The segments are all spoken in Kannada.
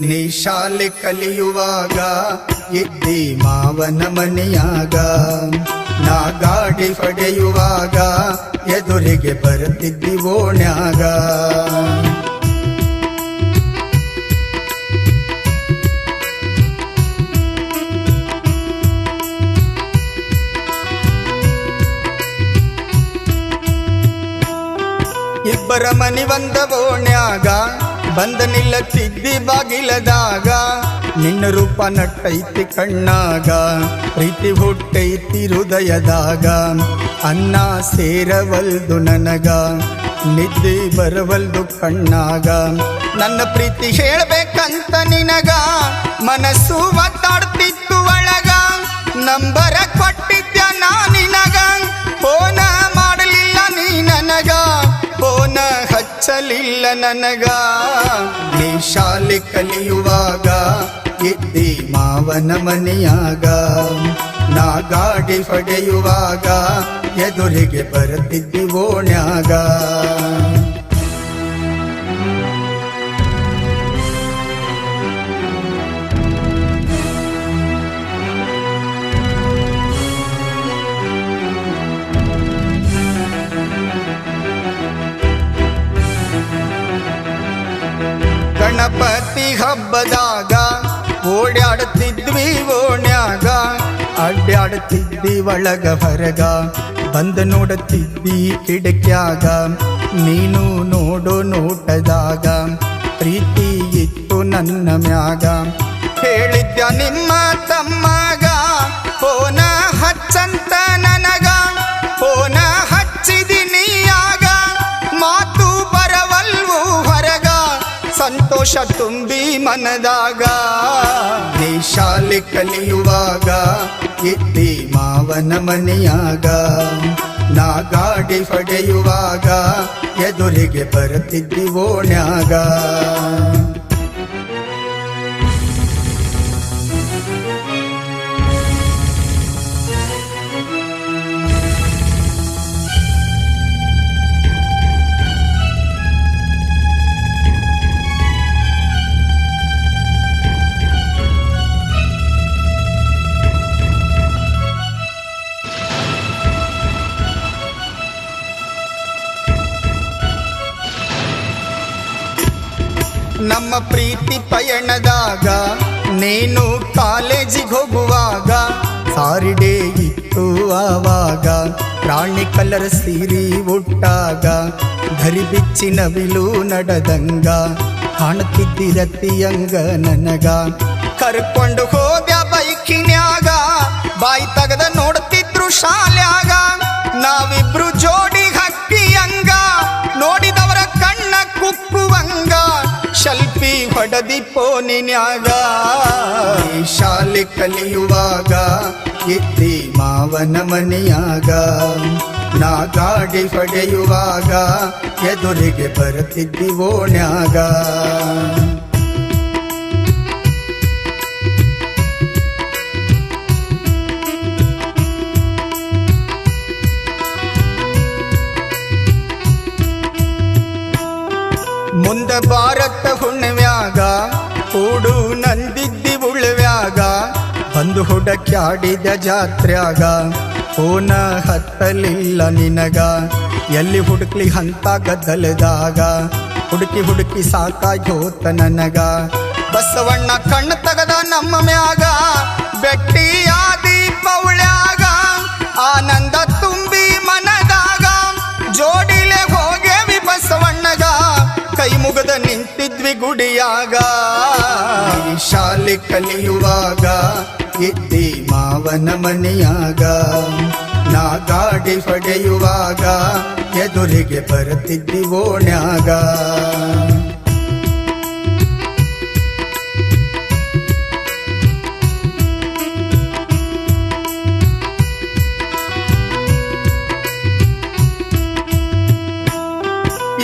ನೀ ಶಾಲೆ ಕಲಿಯುವಾಗ ಇದ್ದಿ ಮಾವನ ಮನೆಯಾಗ ನಾ ಗಾಡಿ ಪಡೆಯುವಾಗ ಎದುರಿಗೆ ಬರುತ್ತಿದ್ದಿ ಓಣ್ಯಾಗ. ಇಬ್ಬರ ಮನಿ ಬಂದ ಓಣ್ಯಾಗ ಬಂದ ನಿಲ್ಲತ್ತಿದ್ದಿ ಬಾಗಿಲದಾಗ. ನಿನ್ನ ರೂಪ ನಟ್ಟೈತಿ ಕಣ್ಣಾಗ. ಪ್ರೀತಿ ಹುಟ್ಟೈತಿ ಹೃದಯದಾಗ. ಅನ್ನ ಸೇರವಲ್ದು ನನಗ. ನಿದ್ದೆ ಬರವಲ್ದು ಕಣ್ಣಾಗ. ನನ್ನ ಪ್ರೀತಿ ಹೇಳ್ಬೇಕಂತ ನಿನಗ. ಮನಸ್ಸು ಹಚ್ಚಲಿಲ್ಲ ನನಗ. ನೀ ಶಾಲೆ ಕಲಿಯುವಾಗ ಇದ್ದಿ ಮಾವನ ಮನೆಯಾಗ. ನಾ ಗಾಡಿ ಪಡೆಯುವಾಗ ಎದುರಿಗೆ ಬರುತ್ತಿದ್ದಿ ಓಣ್ಯಾಗ. ಹಬ್ಬದಾಗ ಓಡ್ಯಾಡುತ್ತಿದ್ವಿ ಓಣ್ಯಾಗ ಅಡ್ಡಾಡುತ್ತಿದ್ದಿ ಒಳಗ ಹೊರಗ, ಬಂದು ನೋಡುತ್ತಿದ್ದಿ ಕಿಡಕ್ಯಾಗ, ನೀನು ನೋಡು ನೋಟದಾಗ, ಪ್ರೀತಿ ಇತ್ತು ನನ್ನ ಮ್ಯಾಗ. ಹೇಳಿದ್ಯ ನಿಮ್ಮ ತಮ್ಮಗ ಸಂತೋಷ ತುಂಬಿ ಮನದಾಗ, ನೀ ಶಾಲೆ ಕಲಿಯುವಾಗ, ಇದ್ದಿ ಮಾವನ ಮನೆಯಾಗ. ನಾ ಗಾಡಿ ಪಡೆಯುವಾಗ ಎದುರಿಗೆ ಬರುತ್ತಿದ್ದಿ ಓಣ್ಯಾಗ. ನಮ್ಮ ಪ್ರೀತಿ ಪಯಣದಾಗ ನೀನು ಕಾಲೇಜಿಗೆ ಹೋಗುವಾಗ ಸಾರಿಡೇ ಇತ್ತು ಆವಾಗ ಪ್ರಾಣಿ ಕಲರ್ ಸೀರಿ ಉಟ್ಟಾಗ ಧರಿ ಬಿಚ್ಚಿನ ಬಿಲು ನಡೆದಂಗ ಕಾಣುತ್ತಿದ್ದಿರತಿಯಂಗ ನನಗ ಕರ್ಕೊಂಡು ಹೋದ್ಯ ಶಲ್ಪಿ ನಿನ್ಯಾಗ ಪೋನಿನ್ಯಾಗ ಈ ಶಾಲೆ ಕಲಿಯುವಾಗ ಇತ್ತಿ ಮಾವನ ಮನೆಯಾಗ. ನಾ ಗಾಡಿ ಪಡೆಯುವಾಗ ಎದುರಿಗೆ ಬರುತ್ತಿದ್ದಿ ಓಣ್ಯಾಗ. ಮುಂದ ಭಾರತ ಹುಣ್ಣ್ಯಾಗ ಕೂಡು ನಂದಿದ್ದಿ ಉಳ್ವ್ಯಾಗ, ಬಂದು ಹುಡಕ್ಯಾಡಿದ ಜಾತ್ರ್ಯಾಗ ಓನ ಹತ್ತಲಿಲ್ಲ ನಿನಗ. ಎಲ್ಲಿ ಹುಡುಕ್ಲಿ ಹಂತ ಗದ್ದಲದಾಗ, ಹುಡುಕಿ ಹುಡುಕಿ ಸಾಕಾಗಿ ಹೋತ ನನಗ. ಬಸವಣ್ಣ ಕಣ್ಣು ತಗದ ನಮ್ಮ ಮ್ಯಾಗ ಬೆಟ್ಟಿಯಾದಿ ಪೌಳ್ಯಾಗ ಗುಡಿಯಾಗ, ಶಾಲೆ ಕಲಿಯುವಾಗ, ಇದ್ದಿ ಮಾವನ ಮನೆಯಾಗ ನಾ ಗಾಡಿ ಪಡೆಯುವಾಗ ಎದುರಿಗೆ ಬರುತ್ತಿದ್ದಿ ಓಣ್ಯಾಗ.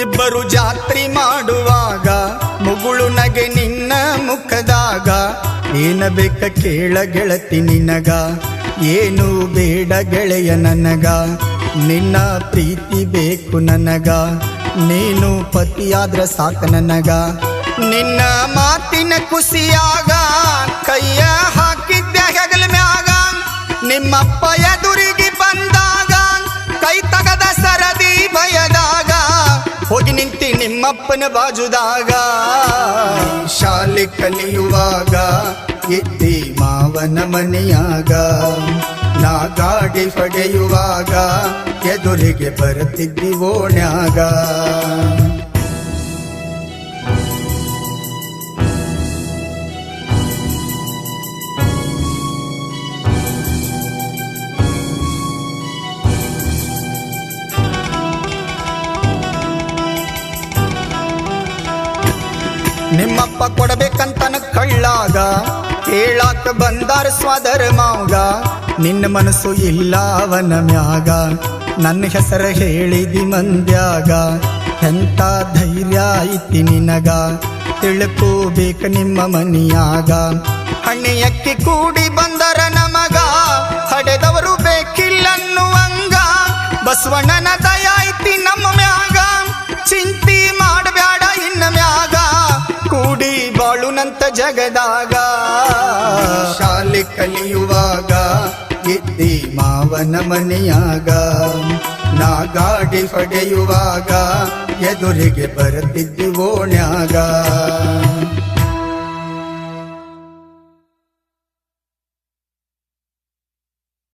ಇಬ್ಬರು ಜಾತ್ರೆ ಮಾಡುವಾಗ ಮುಗುಳು ನಗೆ ನಿನ್ನ ಮುಖದಾಗ. ಏನ ಬೇಕ ಕೇಳ ಗೆಳತಿ ನಿನಗ. ಏನು ಬೇಡ ಗೆಳೆಯ ನನಗ. ನಿನ್ನ ಪ್ರೀತಿ ಬೇಕು ನನಗ. ನೀನು ಪತಿಯಾದ್ರ ಸಾಕ ನನಗ. ನಿನ್ನ ಮಾತಿನ ಖುಷಿಯಾಗ ಕೈಯ ಹಾಕಿದ್ದೆ ಹೆಗಲ ಮ್ಯಾಗ. ನಿಮ್ಮಪ್ಪ ಎದುರಿಗೆ ಬಂದಾಗ ಕೈ ತಗದ ಸರದಿ ನಿಂತಿ ನಿಮ್ಮಪ್ಪನ ಬಾಜುದಾಗ ಶಾಲೆ ಕಲಿಯುವಾಗ ಇದ್ದಿ ಮಾವನ ಮನೆಯಾಗ ನಾ ಗಾಡಿ ಹೊಡೆಯುವಾಗ ಎದುರಿಗೆ ಬರುತ್ತಿದ್ದಿ ಓಣ್ಯಾಗ ಕೊಡಬೇಕಂತನ ಕಳ್ಳಾಗ ಕೇಳಾಕ ಬಂದಾರ ಸ್ವಾದರ ಮಾವಗ. ನಿನ್ನ ಮನಸ್ಸು ಇಲ್ಲ ಅವನ ಮ್ಯಾಗ. ನನ್ನ ಹೆಸರ ಹೇಳಿದಿ ಮಂದ್ಯಾಗ. ಎಂತ ಧೈರ್ಯ ಐತಿ ನಿನಗ. ತಿಳ್ಕೋಬೇಕ ನಿಮ್ಮ ಮನಿಯಾಗ. ಹಣ್ಣಿಯಕ್ಕಿ ಕೂಡಿ ಬಂದರ ನಮಗ. ಹಡೆದವರು ಬೇಕಿಲ್ಲನ್ನುವಂಗ. ಬಸವಣ್ಣನ ಜಗದಾಗ ಶಾಲೆ ಕಲಿಯುವಾಗ ಇದ್ದಿ ಮಾವನ ಮನೆಯಾಗ ನಾಗಾಡಿ ಪಡೆಯುವಾಗ ಎದುರಿಗೆ ಬರುತ್ತಿದ್ದು ಓಣ್ಯಾಗ.